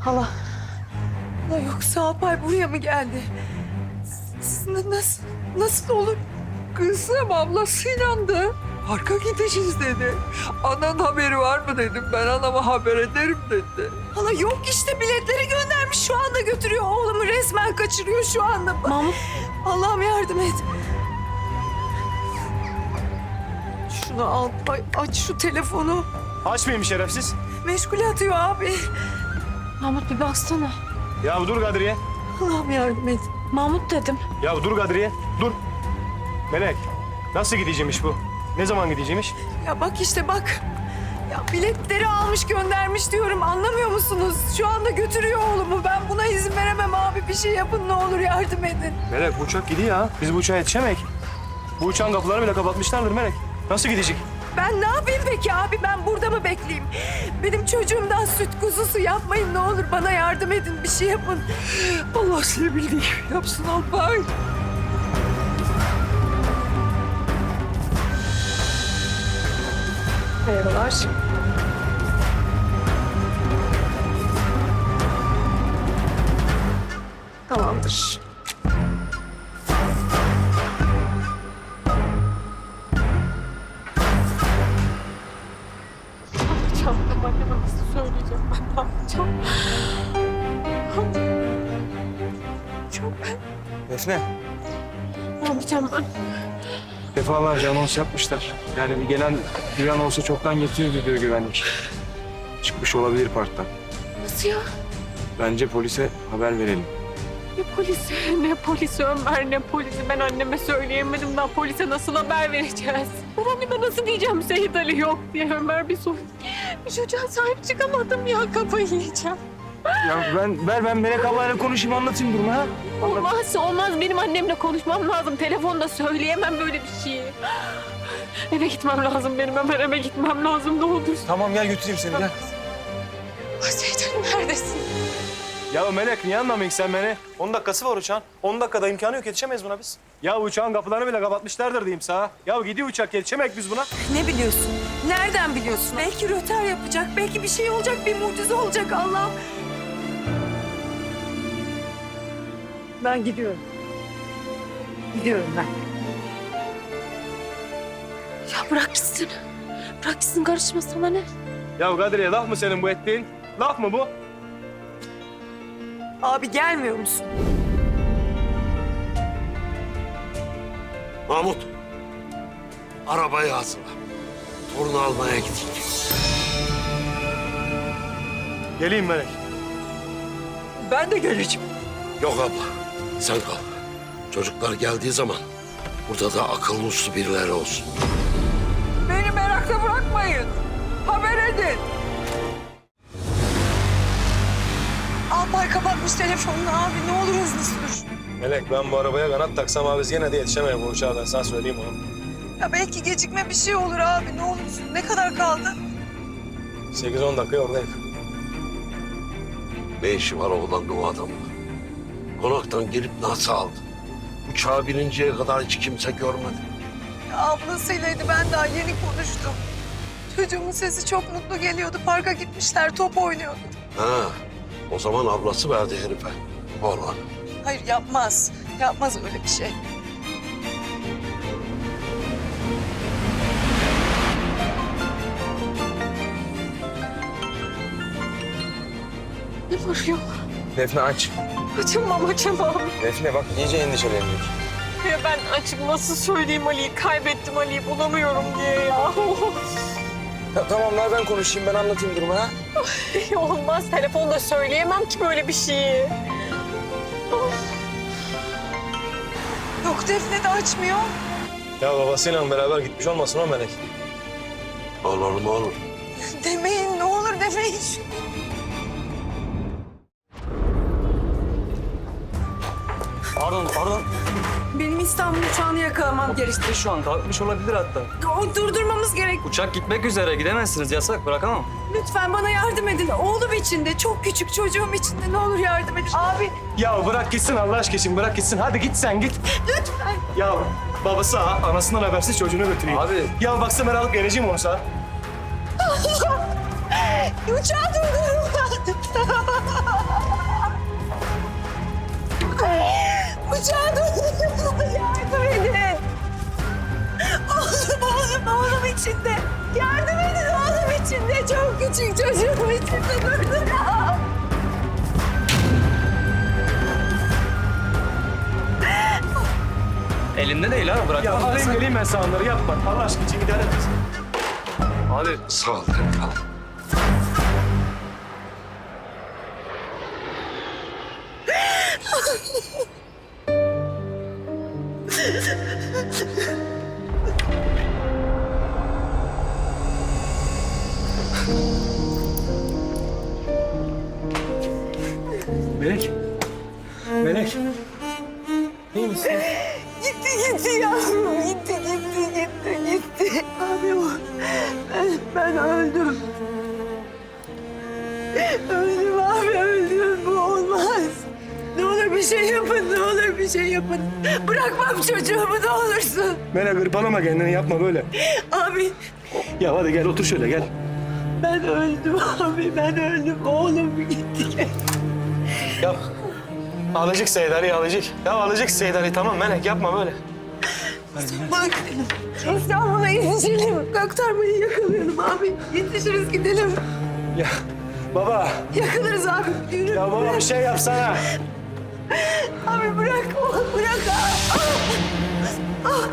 Hala. Hala yoksa Alpay buraya mı geldi? Siz nasıl, nasıl olur? Kızım ablasıyla da parka gideceğiz dedi. Anan haberi var mı dedim. Ben anama haber ederim dedi. Hala yok işte biletleri göndermiş şu anda götürüyor. Oğlumu resmen kaçırıyor şu anda. Mahmut Allah'ım yardım et. Şunu al, ay, aç şu telefonu. Açmayayım şerefsiz. Meşgule atıyor abi. Mahmut bir baksana. Ya dur Kadriye. Allah'ım yardım et. Mahmut dedim. Ya dur Kadriye. Dur. Melek. Nasıl gideceğimiş bu? Ne zaman gideceğimiş? Ya bak işte bak. Ya biletleri almış göndermiş diyorum anlamıyor musunuz? Şu anda götürüyor oğlumu. Ben buna izin veremem abi. Bir şey yapın ne olur yardım edin. Melek bu uçak gidiyor ha. Biz bu uçağa yetişemeyiz. Bu uçağın kapılarını bile kapatmışlardır Melek. Nasıl gidecek? Ben ne yapayım peki abi? Ben burada mı bekleyeyim? Benim çocuğumdan süt kuzusu yapmayın ne olur. Bana yardım edin. Bir şey yapın. Allah seni bildiği gibi yapsın Alpay. Merhabalar. Tamamdır. Anneme nasıl söyleyeceğim? Ben ne yapacağım? Çok Defne. ne yapacağım ben? Defalarca anons yapmışlar. Yani bir gelen duyan olsa çoktan yetiyordu diyor güvenlik. Çıkmış olabilir parktan. Nasıl ya? Bence polise haber verelim. Ne polisi, ne polisi Ömer, ne polisi. Ben anneme söyleyemedim daha polise nasıl haber vereceğiz? Ben anneme nasıl diyeceğim Seyit Ali yok diye Ömer bir sor. Bir çocuğa sahip çıkamadım ya kafayı yiyeceğim. Ya ben ver ben Melek ablayla konuşayım anlatayım durumu ha. Olmaz, olmaz. Benim annemle konuşmam lazım. Telefonda söyleyemem böyle bir şeyi. Eve gitmem lazım benim. Ömer eve gitmem lazım. Ne olur. Tamam gel götüreyim seni gel. Ay? Ya Melek niye anlamıyorsun sen beni? 10 dakikası var uçağın. 10 dakikada imkanı yok yetişemeyiz buna biz. Ya uçağın kapılarını bile kapatmışlardır diyeyim sana. Ya gidiyor uçak yetişemek biz buna. Ne biliyorsun? Nereden biliyorsun? Belki röter yapacak, belki bir şey olacak, bir mucize olacak Allah'ım. Ben gidiyorum. Gidiyorum ben. Ya bırak gitsin. Bırak gitsin karışma sana ne? Ya Kadriye laf mı senin bu ettiğin? Laf mı bu? Abi gelmiyor musun? Mahmut, arabayı hazırla. Torunu almaya gidecek. Geleyim Melek. Ben de geleceğim. Yok abla, sen kal. Çocuklar geldiği zaman burada da akıllı uslu birileri olsun. Beni merakla bırakmayın. Haber edin. Alpay kapatmış telefonunu abi. Ne olur hızlı sür. Melek ben bu arabaya kanat taksam abi biz yine de yetişemeyiz bu uçağa ben sana söyleyeyim onu. Ya belki gecikme bir şey olur abi. Ne olursun. Ne kadar kaldı? 8-10 dakika oradayız. Ne işi var oğlan o adamla? Konaktan gelip nasıl aldı? Uçağa bininceye kadar hiç kimse görmedi. Ya ablasıylaydı. Ben daha yeni konuştum. Çocuğumun sesi çok mutlu geliyordu. Parka gitmişler. Top oynuyordu. Ha, o zaman ablası verdi herife. Oğlan. Hayır yapmaz. Yapmaz öyle bir şey. Ne vuruyor? Defne aç. Açamam açamam. Defne bak iyice endişeleniyor. Ya ben açık nasıl söyleyeyim Ali'yi? Kaybettim Ali'yi bulamıyorum diye ya. Ya, tamam ver ben konuşayım ben anlatayım durumu ha. Olmaz telefonda söyleyemem ki böyle bir şeyi. Yok Defne de açmıyor. Ya babasıyla beraber gitmiş olmasın o Melek. Olur mu olur? Demeyin ne olur demeyin. Pardon, pardon. Benim İstanbul uçağını yakalamam gerekti. Şu an kalkmış olabilir hatta. Durdurmamız gerek. Uçak gitmek üzere gidemezsiniz yasak bırakamam. Lütfen bana yardım edin. Oğlum için de çok küçük çocuğum için de ne olur yardım edin. Abi. Ya bırak gitsin Allah aşkına şimdi bırak gitsin. Hadi git sen git. Lütfen. Ya babası ha, anasından habersiz çocuğunu götüreyim. Abi. Ya baksa ben alıp geleceğim onu sana. Uçağı durdurun. uçağı durduruyor. Yardım edin. Oğlum, oğlum, oğlum içinde. Yardım edin oğlum içinde. Çok küçük çocuğum içinde durduruyor. Elinde değil ha bırak. Ya alayım geleyim ben sana onları yapma. Allah aşkına için idare et. Abi Sağ ol Temel. Gitti yavrum. Gitti gitti gitti gitti. Abi o. Ben, ben öldüm. Öldüm abi öldüm. Bu olmaz. Ne olur bir şey yapın. Ne olur bir şey yapın. Bırakmam çocuğumu ne olursun. Melek hırpalama kendini yapma böyle. Abi Ya hadi gel otur şöyle gel. ben öldüm abi. Ben öldüm. Oğlum gitti. Yap. Alacak Seydar'ı alacak. Ya alacak Seydar'ı tamam Melek yapma böyle. Bak İstanbul'a yetişelim. Aktarmayı yakalayalım abi. Yetişiriz gidelim. Ya baba. Yakalarız abi. Yürü. Ya baba bir şey yapsana. Abi bırak bırak. Ah! Ah!